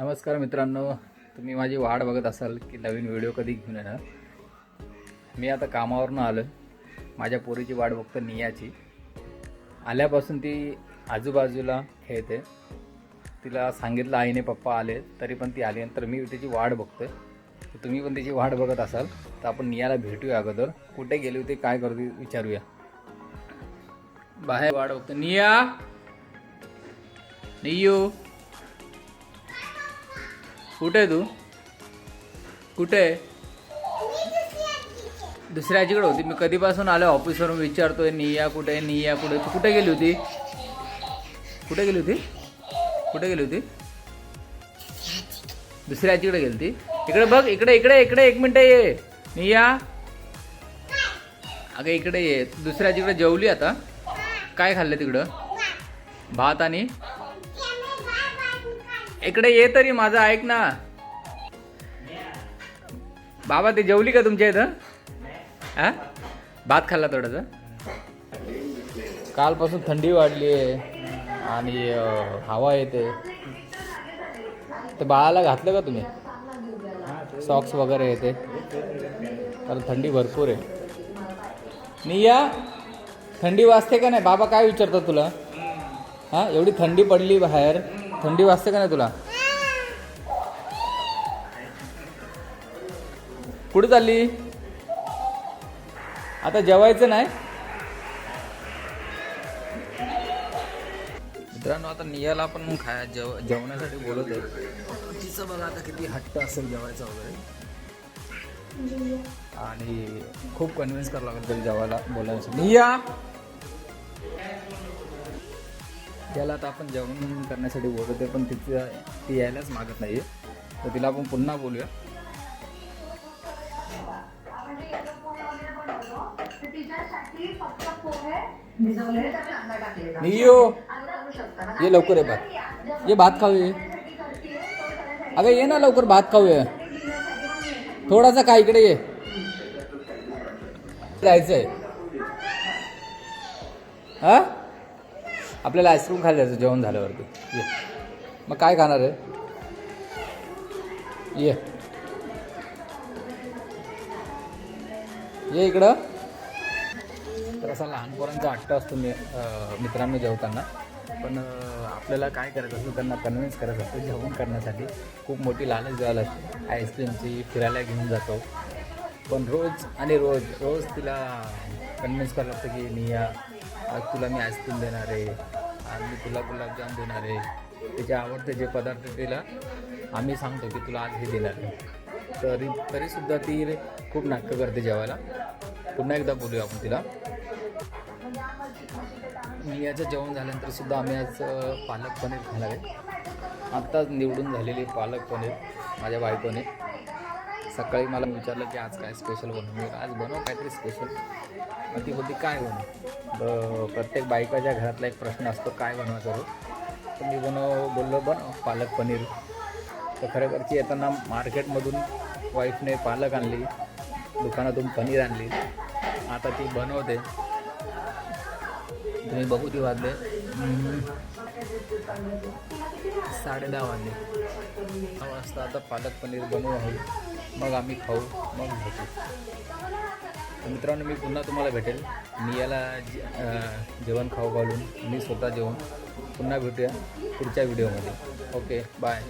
नमस्कार मित्रांनो तुम्ही माझी वाट बघत असाल की नवीन व्हिडिओ कधी घेऊन येणार? मी आता कामावरून आलो माझ्या पोरीची वाट बघतो नियाची. आल्यापासून ती आजूबाजूला खेळते. तिला सांगितलं आईने पप्पा आले तरी पण ती आली नंतर मी तिची वाट बघतो आहे तुम्ही पण तिची वाट बघत असाल तर आपण नियाला भेटूया अगोदर. कुठे गेली होती काय करते विचारूया. बाहेर वाट बघतो निया! नियू! कुठे आहे तू? कुठे? आहे दुसऱ्या आजीकडे होती. मी कधीपासून आलो ऑफिसवरून विचारतोय निया कुठे? नी निया कुठे? तू कुठे गेली होती? कुठे गेली होती? कुठे गेली होती? दुसऱ्या आजीकडे गेली होती. इकडे बघ इकडे इकडे इकडे एक मिनटं ये. निया अगं इकडे ये. तू दुसऱ्या आजीकडे जेवली आता. काय खाल्लं तिकडं? भात आणि इकडे ये तरी माझं ऐक ना. बाबा ते जेवली का तुमच्या इथं? हा? भात खाल्ला थोडंसं? कालपासून थंडी वाढली आहे आणि हवा येते. ते बाळाला घातलं का तुम्ही? सॉक्स वगैरे येते. कारण थंडी भरपूर आहे. निया थंडी वाजते का नाही? बाबा काय विचारतात तुला? हा एवढी थंडी पडली बाहेर. थंडी वाजते का नाही तुला? कुठे चालली? आता जेवायचं नाही? मित्रांनो आता नियाला आपण खाया जेव जेवण्यासाठी बोलत आहे. तिचं बघा आता किती हट्ट असेल जेवायचं वगैरे. आणि खूप कन्व्हिन्स करावं लागेल तरी जेवायला बोलायचं निया! त्याला आता आपण जेवण करण्यासाठी बोलवते पण तिचं ती यायलाच मागत नाही तर तिला आपण पुन्हा बोलूया. नियो ये लवकर ये भात. ये भात खाऊया अगं ये ना लवकर भात खाऊया थोडासा काय इकडे ये. जायचंय. हा? आपल्याला आईस्क्रीम खायला जायचं जेवण झाल्यावरती. ये. मग काय खाणार आहे? ये. ये इकडं. तर असा लहान पोरांचा आट्टा असतो मी मित्रांनी मित्रांनो जेवताना. पण आपल्याला काय करायचं असतं त्यांना कन्व्हिन्स करायचं असतं जेवण करण्यासाठी. खूप मोठी लालच द्यायला असते आईस्क्रीमची फिरायला घेऊन जातो. पण रोज आणि रोज रोज तिला कन्व्हिन्स करावं लागतं की निया आज तुला मी आईस्क्रीम देणार आहे आज मी तुला गुलाबजाम देणार आहे. तिचे आवडते जे पदार्थ तिला आम्ही सांगतो की तुला आज हे देणार आहे. तरी तरीसुद्धा ती खूप नाटकं करते जेवायला. पुन्हा एकदा बोलूया आपण तिला. मी याचं जेवण झाल्यानंतर सुद्धा आम्ही आज पालक पनीर खाणार आहे. आत्ताच निवडून झालेली पालक पनीर माझ्या बायकोने. सकाळी मला विचारलं की आज काय स्पेशल बनवू मी आज बनव काहीतरी स्पेशल मग ती बोलती काय बनवू? ब- प्रत्येक बायकाच्या घरातला एक प्रश्न असतो काय बनवायचा करू? तर मी बनव बोललो बनव पालक पनीर. तर खरेखरची येताना मार्केटमधून वाईफने पालक आणली दुकानातून पनीर आणली. आता ती बनवते. तुम्ही बघू ती वाजले साडे दहा वाजले. दहा वाजता आता पालक पनीर बनवू आहे. मग आम्ही खाऊ मग भेटू. मित्रांनो मी पुन्हा तुम्हाला भेटेल. मी याला जे- जेवण खाऊ घालून मी स्वतः जेवण पुन्हा भेटूया पुढच्या व्हिडिओमध्ये. Okay bye.